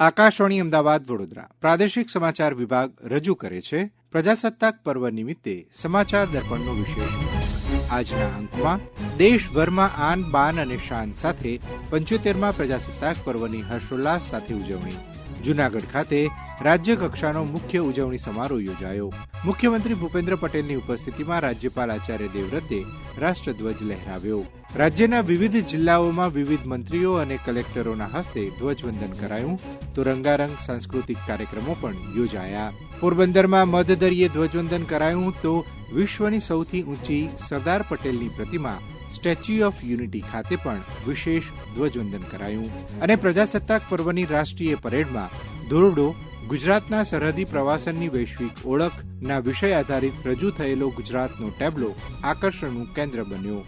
આકાશવાણી અમદાવાદ વડોદરા. પ્રાદેશિક સમાચાર વિભાગ રજૂ કરે છે, પ્રજાસત્તાક પર્વ નિમિત્તે સમાચાર દર્પણનો વિશેષ આજના અંકમાં, દેશભરમાં આન બાન અને શાન સાથે પંચોતેરમાં પ્રજાસત્તાક પર્વની હર્ષોલ્લાસ સાથે ઉજવણી. જૂનાગઢ ખાતે રાજ્ય કક્ષાનો મુખ્ય ઉજવણી સમારોહ યોજાયો. મુખ્યમંત્રી ભૂપેન્દ્ર પટેલની ઉપસ્થિતિમાં રાજ્યપાલ આચાર્ય દેવવ્રતે રાષ્ટ્રધ્વજ લહેરાવ્યો. રાજ્યના વિવિધ જિલ્લાઓમાં વિવિધ મંત્રીઓ અને કલેક્ટરોના હસ્તે ધ્વજવંદન કરાયું. તો રંગારંગ સાંસ્કૃતિક કાર્યક્રમો પણ યોજાયા. પોરબંદરમાં મધદરિયે ધ્વજવંદન કરાયું તો વિશ્વની સૌથી ઊંચી સરદાર પટેલની પ્રતિમા સ્ટેચ્યુ ઓફ યુનિટી ખાતે પણ વિશેષ ધ્વજવંદન કરાયું. અને પ્રજાસત્તાક પર્વની રાષ્ટ્રીય પરેડમાં ધોરડો, ગુજરાતના સરહદી પ્રવાસનની વૈશ્વિક ઓળખના વિષય આધારિત રજૂ થયેલો ગુજરાતનો ટેબ્લો આકર્ષણનું કેન્દ્ર બન્યો.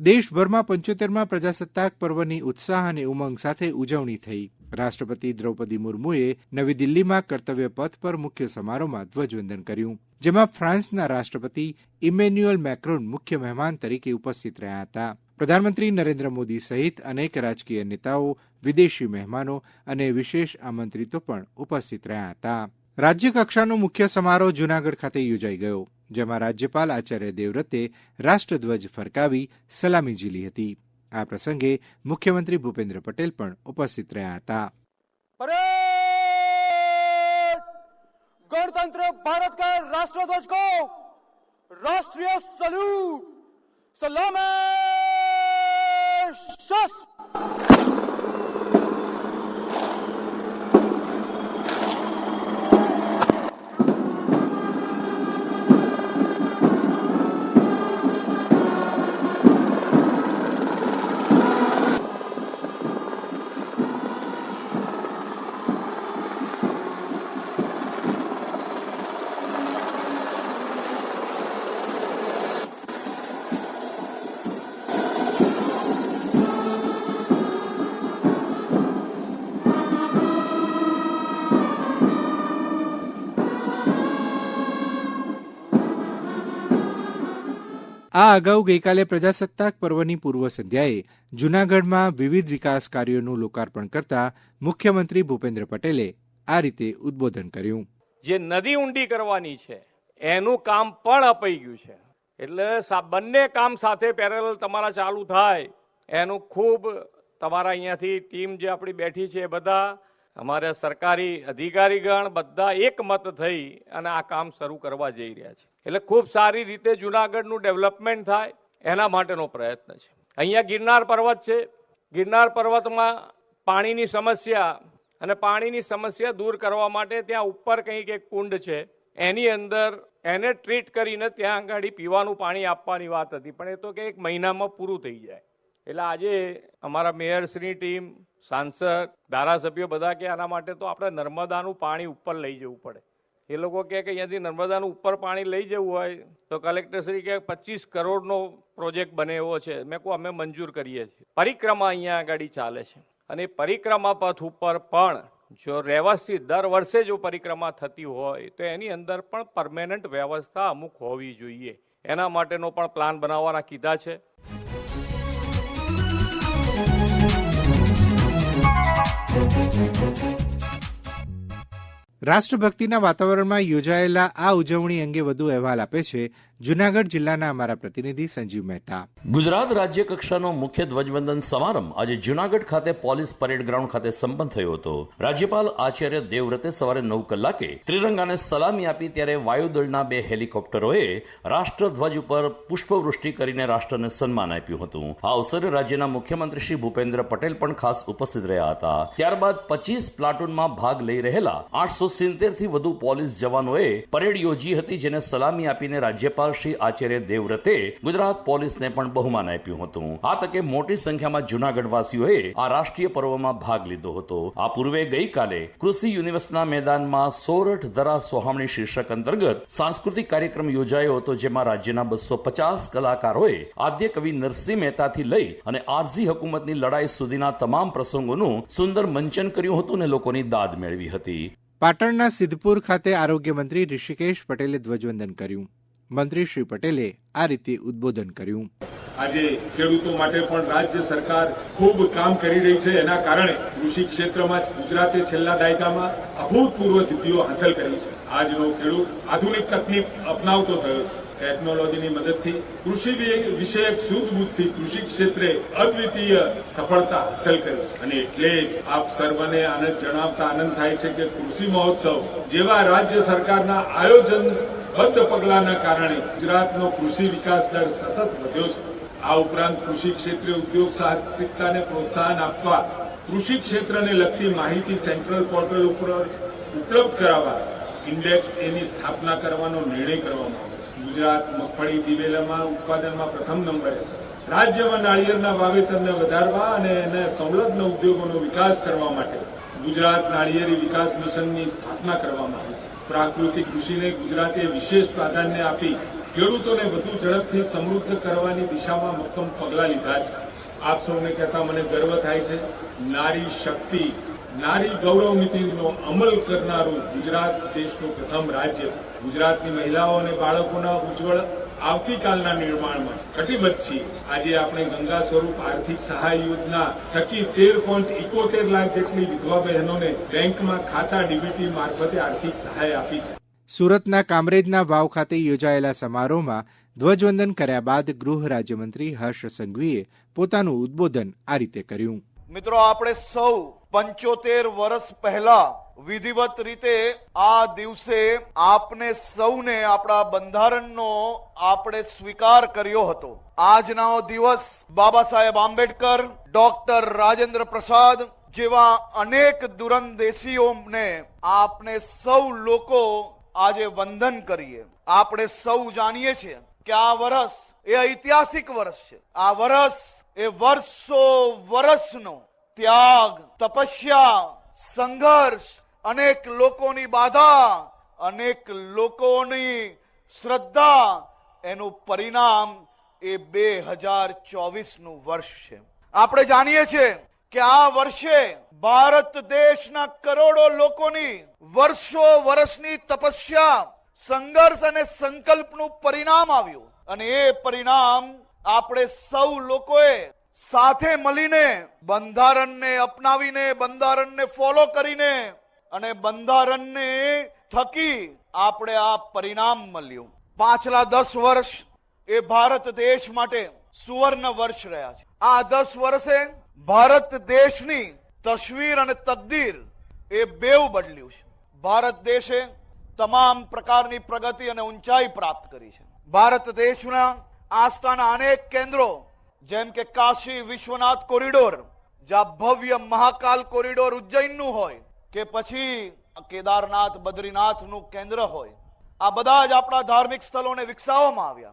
દેશભરમાં પંચોતેરમાં પ્રજાસત્તાક પર્વની ઉત્સાહ અને ઉમંગ સાથે ઉજવણી થઈ. રાષ્ટ્રપતિ દ્રૌપદી મુર્મુએ નવી દિલ્હીમાં કર્તવ્ય પથ પર મુખ્ય સમારોહમાં ધ્વજવંદન કર્યું, જેમાં ફ્રાન્સના રાષ્ટ્રપતિ ઇમેન્યુઅલ મેક્રોન મુખ્ય મહેમાન તરીકે ઉપસ્થિત રહ્યા હતા. પ્રધાનમંત્રી નરેન્દ્ર મોદી સહિત અનેક રાજકીય નેતાઓ, વિદેશી મહેમાનો અને વિશેષ આમંત્રિતો પણ ઉપસ્થિત રહ્યા હતા. રાજ્ય કક્ષાનો મુખ્ય સમારોહ જૂનાગઢ ખાતે યોજાઈ ગયો. જેમાં રાજ્યપાલ આચાર્ય દેવવ્રતે રાષ્ટ્રધ્વજ ફરકાવી સલામી ઝીલી હતી આ પ્રસંગે મુખ્યમંત્રી ભૂપેન્દ્ર પટેલ પણ ઉપસ્થિત રહ્યા હતા परेड गणतंत्र भारत का राष्ट्रध्वज को राष्ट्रीय सल्यूट सलाम शस्त्र આ અગાઉ ગઈકાલે પ્રજાસત્તાક પર્વની પૂર્વ સંધ્યાએ જૂનાગઢમાં વિવિધ વિકાસ કાર્યોનું લોકાર્પણ કરતા મુખ્યમંત્રી ભૂપેન્દ્ર પટેલે આ રીતે ઉદબોધન કર્યું. જે નદી ઊંડી કરવાની છે, એનું કામ પણ અપાઈ ગયું છે. એટલે બંને કામ સાથે પેરેલલ તમારા ચાલુ થાય, એનું ખૂબ તમારા અહીંયાથી ટીમ જે આપણી બેઠી છે એ બધા, અમારા સરકારી અધિકારીગણ બધા એકમત થઈ અને આ કામ શરૂ કરવા જઈ રહ્યા છે. એટલે ખૂબ સારી રીતે જુનાગઢનું ડેવલપમેન્ટ થાય એના માટેનો પ્રયત્ન છે. અહીંયા ગિરનાર પર્વત છે. ગિરનાર પર્વતમાં પાણીની સમસ્યા અને પાણીની સમસ્યા દૂર કરવા માટે ત્યાં ઉપર કંઈક એક કુંડ છે. એની અંદર એને ટ્રીટ કરીને ત્યાં આગળ પીવાનું પાણી આપવાની વાત હતી, પણ એ તો કે એક મહિનામાં પૂરું થઈ જાય. એટલે આજે અમારા મેયરશ્રી ટીમ, સાંસદ, ધારાસભ્યો બધા કે આના માટે તો આપણે નર્મદાનું પાણી ઉપર લઈ જવું પડે. એ લોકો કહે કે અહીંયાથી નર્મદાનું ઉપર પાણી લઈ જવું હોય તો કલેક્ટરશ્રી કે પચીસ કરોડનો પ્રોજેક્ટ બને એવો છે. મેં કહું, અમે મંજૂર કરીએ છીએ. પરિક્રમા અહીંયા આગળ ચાલે છે. અને પરિક્રમા પથ ઉપર પણ જો રહેવાસી દર વર્ષે જો પરિક્રમા થતી હોય તો એની અંદર પણ પરમેનન્ટ વ્યવસ્થા અમુક હોવી જોઈએ. એના માટેનો પણ પ્લાન બનાવવાના કીધા છે. રાષ્ટ્રભક્તિના વાતાવરણમાં યોજાયેલા આ ઉજવણી અંગે વધુ અહેવાલ આપે છે જૂનાગઢ જિલ્લાના અમારા પ્રતિનિધિ સંજીવ મહેતા. ગુજરાત રાજ્ય કક્ષાનો મુખ્ય ધ્વજવંદન સમારંભ આજે જૂનાગઢ ખાતે પોલીસ પરેડ ગ્રાઉન્ડ ખાતે સંપન્ન થયો હતો. રાજ્યપાલ આચાર્ય દેવવ્રતે સવારે નવ કલાકે ત્રિરંગાને સલામી આપી ત્યારે વાયુદળના બે હેલિકોપ્ટરોએ રાષ્ટ્રધ્વજ ઉપર પુષ્પવૃષ્ટિ કરીને રાષ્ટ્રને સન્માન આપ્યું હતું. આ અવસરે રાજ્યના મુખ્યમંત્રી શ્રી ભૂપેન્દ્ર પટેલ પણ ખાસ ઉપસ્થિત રહ્યા હતા. ત્યારબાદ પચીસ પ્લાટૂનમાં ભાગ લઈ રહેલા આઠસો સિત્તેરથી વધુ પોલીસ જવાનોએ પરેડ યોજી હતી, જેને સલામી આપીને રાજ્યપાલ શ્રી આચાર્ય દેવવ્રતે ગુજરાત પોલીસને પણ બહુમાન આપ્યું હતું. આ તકે મોટી સંખ્યામાં જૂનાગઢવાસીઓએ આ રાષ્ટ્રીય પર્વમાં ભાગ લીધો હતો. આ પૂર્વે ગઈકાલે કૃષિ યુનિવર્સિટીના મેદાનમાં સોરઠ ધરા સોહામણી શીર્ષક અંતર્ગત સાંસ્કૃતિક કાર્યક્રમ યોજાયો હતો, જેમાં રાજ્યના બસો પચાસ કલાકારોએ આદ્ય કવિ નરસિંહ મહેતાથી લઈ અને આરઝી હકુમતની લડાઈ સુધીના તમામ પ્રસંગોનું સુંદર મંચન કર્યું હતું અને લોકોની દાદ મેળવી હતી. પાટણના સિદ્ધપુર ખાતે આરોગ્ય મંત્રી ઋષિકેશ પટેલે ધ્વજવંદન કર્યું. મંત્રી શ્રી પટેલે આ રીતે ઉદબોધન કર્યું. આજે ખેડૂતો માટે પણ રાજ્ય સરકાર ખૂબ કામ કરી રહી છે. એના કારણે કૃષિ ક્ષેત્રમાં ગુજરાતે છેલ્લા દાયકામાં અભૂતપૂર્વ સિદ્ધિઓ હાંસલ કરી છે. આજનો ખેડૂત આધુનિક તકનીક અપનાવતો થયો ટેકનોલોજીની મદદથી કૃષિ વિષયક સૂઝબૂઝથી કૃષિ ક્ષેત્રે અદ્વિતીય સફળતા હાંસલ કરી છે. અને એટલે જ આપ સર્વને આનંદ જણાવતા આનંદ થાય છે કે કૃષિ મહોત્સવ જેવા રાજ્ય સરકારના આયોજન બંધ પગલાંના કારણે ગુજરાતનો કૃષિ વિકાસ દર સતત વધ્યો છે. આ ઉપરાંત કૃષિ ક્ષેત્રે ઉદ્યોગ સાહસિકતાને પ્રોત્સાહન આપવા, કૃષિ ક્ષેત્રને લગતી માહિતી સેન્ટ્રલ પોર્ટલ ઉપર ઉપલબ્ધ કરાવવા, ઇન્ડેક્સ એની સ્થાપના કરવાનો નિર્ણય કરવામાં આવ્યો ગુજરાત મગફળી દિવેલામાં ઉત્પાદનમાં પ્રથમ નંબરે છે. રાજ્યમાં નાળિયેરના વાવેતરને વધારવા અને એને સંલગ્ન ઉદ્યોગોનો વિકાસ કરવા માટે ગુજરાત નાળિયેરી વિકાસ મિશનની સ્થાપના કરવામાં આવી છે. પ્રાકૃતિક કૃષિને ગુજરાતે વિશેષ પ્રાધાન્ય આપી ખેડૂતોને વધુ ઝડપથી સમૃદ્ધ કરવાની દિશામાં મક્કમ પગલાં લીધા છે. આપ સૌને કહેતા મને ગર્વ થાય છે. નારી શક્તિ, નારી ગૌરવ નીતિનો અમલ કરનારું ગુજરાત દેશનું પ્રથમ રાજ્ય. ગુજરાતની મહિલાઓ અને બાળકોના ઉજ્જવળ આવતીકાલના નિર્માણમાં કટિબદ્ધ છીએ. આજે આપણે ગંગા સ્વરૂપ આર્થિક સહાય યોજના થકી તેર પોઈન્ટ ઇકોતેર લાખ જેટલી વિધવા બહેનોને બેંકમાં ખાતા ડીબીટી મારફતે આર્થિક સહાય આપી છે. સુરતના કામરેજના વાવ ખાતે યોજાયેલા સમારોહમાં ધ્વજવંદન કર્યા બાદ ગૃહ રાજ્યમંત્રી હર્ષ સંઘવીએ પોતાનું ઉદ્બોધન આ રીતે કર્યું. મિત્રો આપણે સૌ પંચોતેર વર્ષ પહેલા વિધિવત રીતે આ દિવસે આપને સૌને આપણા બંધારણનો આપણે સ્વીકાર કર્યો હતો. આજનો દિવસ બાબા સાહેબ આંબેડકર, ડોક્ટર રાજેન્દ્ર પ્રસાદ જેવા અનેક દુરંદેશીઓને આપણે સૌ લોકો આજે વંદન કરીએ. આપણે સૌ જાણીએ છીએ કે આ વર્ષ એ ઐતિહાસિક વર્ષ છે. આ વર્ષ એ વર્ષો વર્ષનો ત્યાગ, તપસ્યા, સંઘર્ષ અનેક લોકોની બાધા, અનેક લોકોની શ્રદ્ધા, એનું પરિણામ એ બે હજાર ચોવીસનું વર્ષ છે. આપણે જાણીએ છીએ કે આ વર્ષે ભારત દેશના કરોડો લોકોની વર્ષો વર્ષની તપસ્યા, સંઘર્ષ અને સંકલ્પનું પરિણામ આવ્યું. અને એ પરિણામ આપણે સૌ લોકોએ સાથે મળીને બંધારણને અપનાવીને, બંધારણને ફોલો કરીને અને બંધારણને થકી આપણે આ પરિણામ મળ્યું. પાછલા દસ વર્ષ એ ભારત દેશ માટે સુવર્ણ વર્ષ રહ્યા છે. આ દસ વર્ષે ભારત દેશની તસવીર અને તકદીર એ બેવ બદલ્યું છે. ભારત દેશે તમામ પ્રકારની પ્રગતિ અને ઊંચાઈ પ્રાપ્ત કરી છે. ભારત દેશના આસ્થાના અનેક કેન્દ્રો, જેમ કે કાશી વિશ્વનાથ કોરિડોર, જ્યાં ભવ્ય મહાકાલ કોરિડોર ઉજ્જૈનનું હોય કે પછી કેદારનાથ બદ્રીનાથનું કેન્દ્ર હોય. આ બધા જ આપણા ધાર્મિક સ્થળોને વિકસાવવામાં આવ્યા.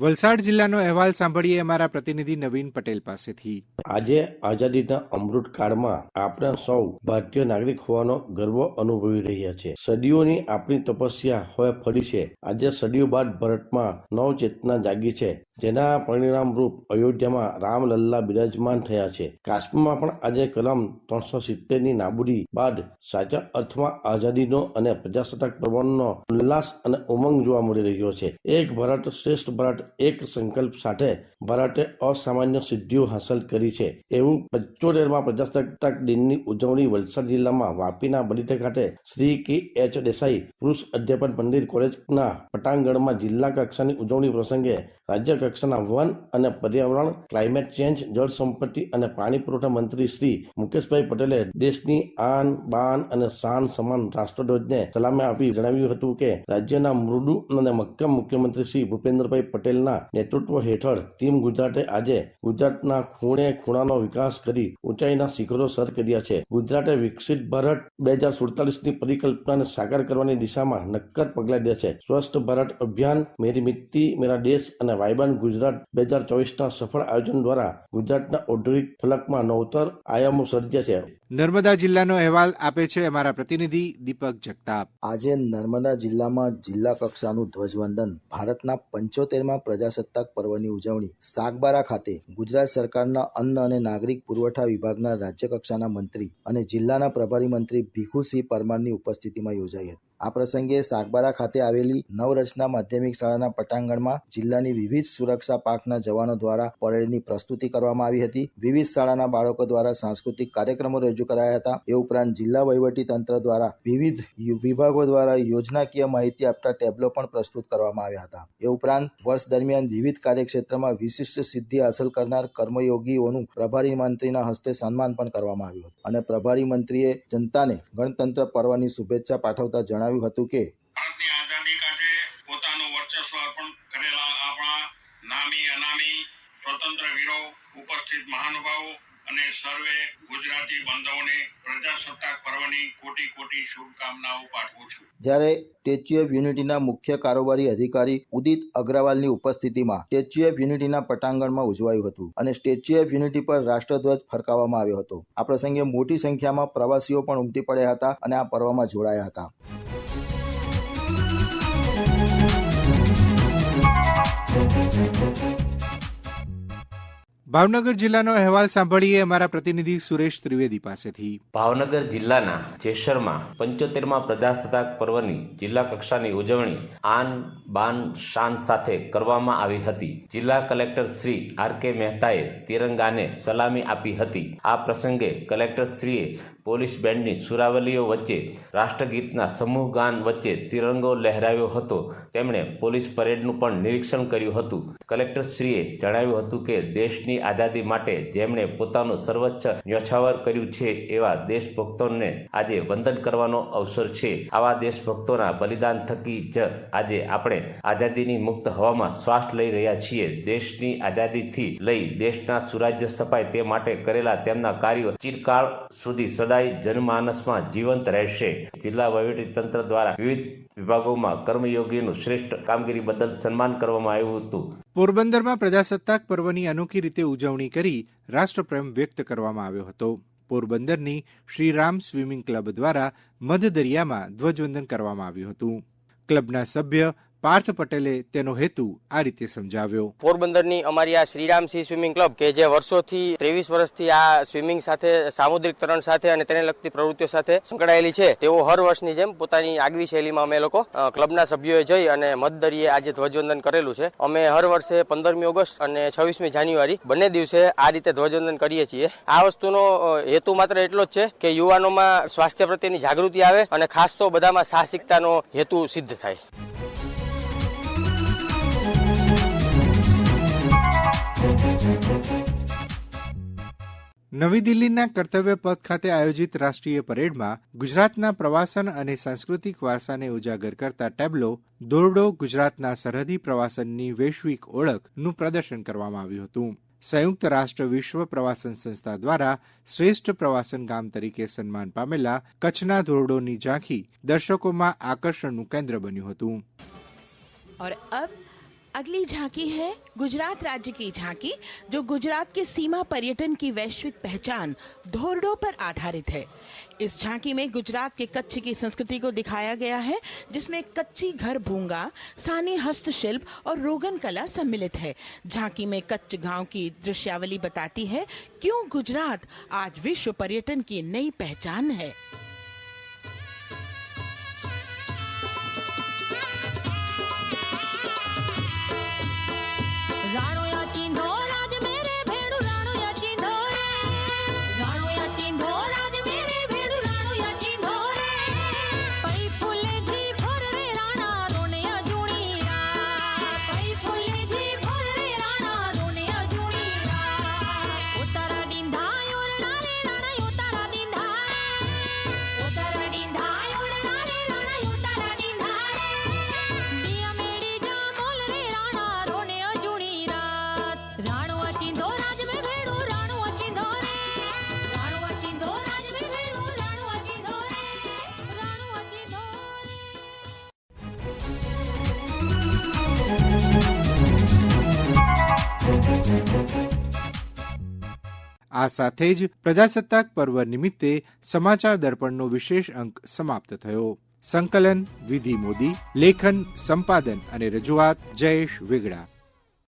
વલસાડ જિલ્લાનો અહેવાલ સાંભળીએ અમારા પ્રતિનિધિ નવીન પટેલ પાસેથી. આજે આઝાદીના અમૃત કાળમાં આપણે સૌ ભારતીય નાગરિક હોવાનો ગર્વ અનુભવી રહ્યા છે. સદીઓની આપણી તપસ્યા હવે ફરી છે. આજે સદીઓ બાદ ભારતમાં નવ ચેતના જાગી છે. જેના પરિણામ રૂપ અયોધ્યામાં રામલલ્લા બિરાજમાન થયા છે. કાશ્મીરમાં પણ આજે કલમ ત્રણસો સિત્તેરની નાબૂદી બાદ સાચા અર્થમાં આઝાદીનો અને પ્રજાસત્તાક પર્વનો ઉલ્લાસ અને ઉમંગ જોવા મળી રહ્યો છે. એક ભારત શ્રેષ્ઠ ભારત, એક સંકલ્પ સાથે ભારતે અસામાન્ય સિદ્ધિઓ હાંસલ કરી છે. એવું પંચોતેરમાં પ્રજાસત્તાક દિનની ઉજવણી વલસાડ જિલ્લામાં વાપીના બલીતે ખાતે શ્રી કે એચ દેસાઈ પુરુષ અધ્યાપન મંદિર કોલેજના પટાંગણમાં જિલ્લા કક્ષાની ઉજવણી પ્રસંગે રાજ્ય કક્ષાના વન અને પર્યાવરણ ક્લાઇમેટ ચેન્જ જળ સંપત્તિ અને પાણી પુરવઠા મંત્રી શ્રી મુકેશભાઈ પટેલે દેશની આન, બાન અને શાન સમાન રાષ્ટ્રધ્વજને સલામી આપી જણાવ્યું હતું કે રાજ્યના મૃદુ અને મક્કમ મુખ્યમંત્રી શ્રી ભૂપેન્દ્રભાઈ પટેલના નેતૃત્વ હેઠળ ટીમ ગુજરાતે આજે ગુજરાતના ખૂણે ખૂણાનો વિકાસ કરી ઊંચાઈના શિખરો સર કર્યા છે. ગુજરાતે વિકસિત ભારત બે હજાર સુડતાલીસની પરિકલ્પનાને સાકાર કરવાની દિશામાં નક્કર પગલાં લીધા છે. સ્વસ્થ ભારત અભિયાન, મેરી મિત્તી મેરા દેશ અને વાયબ્રન્ટ ગુજરાત બે હજાર ચોવીસના સફળ આયોજન દ્વારા ગુજરાતના ઔદ્યોગિક ફલકમાં નવતર આયામો સર્જ્યા છે. નર્મદા જિલ્લાનો અહેવાલ આપે છે અમારા પ્રતિનિધિ દીપક જગતાપ. આજે નર્મદા જિલ્લામાં જિલ્લા કક્ષાનું ધ્વજવંદન ભારતના પંચોતેરમાં પ્રજાસત્તાક પર્વની ઉજવણી સાગબારા ખાતે ગુજરાત સરકારના અન્ન અને નાગરિક પુરવઠા વિભાગના રાજ્ય કક્ષાના મંત્રી અને જિલ્લાના પ્રભારી મંત્રી ભીખુસિંહ પરમારની ઉપસ્થિતિમાં યોજાઈ હતી. આ પ્રસંગે સાગબારા ખાતે આવેલી નવરચના માધ્યમિક શાળાના પટાંગણમાં જિલ્લાની વિવિધ સુરક્ષા પાંખના જવાનો દ્વારા પરેડની પ્રસ્તુતિ કરવામાં આવી હતી. વિવિધ શાળાના બાળકો દ્વારા સાંસ્કૃતિક કાર્યક્રમો રજૂ કરાયા હતા. એ ઉપરાંત જિલ્લા વહીવટી તંત્ર દ્વારા વિવિધ વિભાગો દ્વારા યોજનાકીય માહિતી આપતા ટેબ્લો પણ પ્રસ્તુત કરવામાં આવ્યા હતા. એ ઉપરાંત વર્ષ દરમિયાન વિવિધ કાર્યક્ષેત્રમાં વિશિષ્ટ સિદ્ધિ હાંસલ કરનાર કર્મયોગીઓનું પ્રભારી મંત્રીના હસ્તે સન્માન પણ કરવામાં આવ્યું હતું. અને પ્રભારી મંત્રીએ જનતાને ગણતંત્ર પર્વની શુભેચ્છા પાઠવતા જણાવ્યું હતું કે ભારતની આઝાદી કાજે પોતાનું વર્ચસ્વ અર્પણ કરેલા આપણા નામી અનામી સ્વતંત્ર વીરો ઉપસ્થિત મહાનુભાવો અને સર્વે ગુજરાતી બંધુઓને પ્રજાસત્તાક પર્વની કોટી કોટી શુભકામનાઓ પાઠવું છું. જ્યારે સ્ટેચ્યુ ઓફ યુનિટીના મુખ્ય કારોબારી અધિકારી ઉદિત અગ્રવાલની ઉપસ્થિતિમાં સ્ટેચ્યુ ઓફ યુનિટીના પટાંગણમાં ઉજવાયું હતું અને સ્ટેચ્યુ ઓફ યુનિટી પર રાષ્ટ્રધ્વજ ફરકાવવામાં આવ્યો હતો. આ પ્રસંગે મોટી સંખ્યામાં પ્રવાસીઓ પણ ઉમટી પડ્યા હતા અને આ પર્વમાં જોડાયા હતા. ભાવનગર જિલ્લાનો અહેવાલ સાંભળીએ અમારા પ્રતિનિધિ સુરેશ ત્રિવેદી પાસેથી. ભાવનગર જિલ્લાના જેસરમાં પંચોતેરમાં પ્રજાસત્તાક પર્વની જિલ્લા કક્ષાની ઉજવણી આન બાન શાન સાથે કરવામાં આવી હતી. જિલ્લા કલેક્ટર શ્રી આર કે મહેતાએ તિરંગાને સલામી આપી હતી. આ પ્રસંગે કલેક્ટર શ્રીએ પોલીસ બેન્ડની સુરાવલીઓ વચ્ચે, રાષ્ટ્રગીતના સમૂહ ગાન વચ્ચે તિરંગો લહેરાવ્યો હતો. તેમણે પોલીસ પરેડનું પણ નિરીક્ષણ કર્યું હતું. કલેક્ટર શ્રીએ જણાવ્યું હતું કે, દેશની આઝાદી માટે જેમણે પોતાનું સર્વોચ્ચ ન્યોછાવર કર્યું છે એવા દેશભક્તોને આજે વંદન કરવાનો અવસર છે. આવા દેશભક્તોના બલિદાન થકી જ આજે આપણે આઝાદીની મુક્ત હવામાં શ્વાસ લઈ રહ્યા છીએ. દેશની આઝાદીથી લઈ દેશના સુરાજ્ય સ્થપાય તે માટે કરેલા તેમના કાર્યો ચિરકાળ સુધી સદાય જનમાનસમાં જીવંત રહેશે. જિલ્લા વહીવટી તંત્ર દ્વારા વિવિધ વિભાગોમાં કર્મયોગીનું શ્રેષ્ઠ કામગીરી બદલ સન્માન કરવામાં આવ્યું હતું. પોરબંદરમાં પ્રજાસત્તાક પર્વની અનોખી રીતે ઉજવણી કરી રાષ્ટ્રપ્રેમ વ્યક્ત કરવામાં આવ્યો હતો. પોરબંદરની શ્રીરામ સ્વિમિંગ ક્લબ દ્વારા મધ દરિયામાં ધ્વજવંદન કરવામાં આવ્યું હતું. ક્લબના સભ્ય પાર્થ પટેલે તેનો હેતુ આ રીતે સમજાવ્યો. પોરબંદરની અમારી આ શ્રીરામસિંહ સ્વિમિંગ ક્લબ કે જે વર્ષોથી, ત્રેવીસ વર્ષથી આ સ્વિમિંગ સાથે, સામુદ્રિક તરણ સાથે અને તેને લગતી પ્રવૃત્તિઓ સાથે સંકળાયેલી છે, તેઓ હર વર્ષની જેમ પોતાની આગવી શૈલીમાં અમે લોકો ક્લબના સભ્યોએ જઈ અને મતદરીએ આજે ધ્વજવંદન કરેલું છે. અમે હર વર્ષે પંદરમી ઓગસ્ટ અને છવ્વીસમી જાન્યુઆરી બંને દિવસે આ રીતે ધ્વજવંદન કરીએ છીએ. આ વસ્તુનો હેતુ માત્ર એટલો જ છે કે યુવાનોમાં સ્વાસ્થ્ય પ્રત્યેની જાગૃતિ આવે અને ખાસ તો બધામાં સાહસિકતાનો હેતુ સિદ્ધ થાય. નવી દિલ્હીના કર્તવ્ય પથ ખાતે આયોજિત રાષ્ટ્રીય પરેડમાં ગુજરાતના પ્રવાસન અને સાંસ્કૃતિક વારસાને ઉજાગર કરતા ટેબ્લો દોરડો ગુજરાતના સરહદી પ્રવાસનની વૈશ્વિક ઓળખનું પ્રદર્શન કરવામાં આવ્યું હતું સંયુક્ત રાષ્ટ્ર વિશ્વ પ્રવાસન સંસ્થા દ્વારા શ્રેષ્ઠ પ્રવાસન ગામ તરીકે સન્માન પામેલા કચ્છના ધોરડોની ઝાંખી દર્શકોમાં આકર્ષણનું કેન્દ્ર બન્યું હતું और अब अगली झांकी है गुजरात राज्य की झांकी, जो गुजरात के सीमा पर्यटन की वैश्विक पहचान धोरडो पर आधारित है। इस झांकी में गुजरात के कच्छ की संस्कृति को दिखाया गया है, जिसमें कच्ची घर भूँगा, सानी हस्तशिल्प और रोगन कला सम्मिलित है। झांकी में कच्छ गाँव की दृश्यावली बताती है, क्यों गुजरात आज विश्व पर्यटन की नई पहचान है। આ સાથે જ પ્રજાસત્તાક પર્વ નિમિત્તે સમાચાર દર્પણનો વિશેષ અંક સમાપ્ત થયો. સંકલન, વિધિ મોદી, લેખન, સંપાદન અને રજૂઆત જયેશ વેગડા.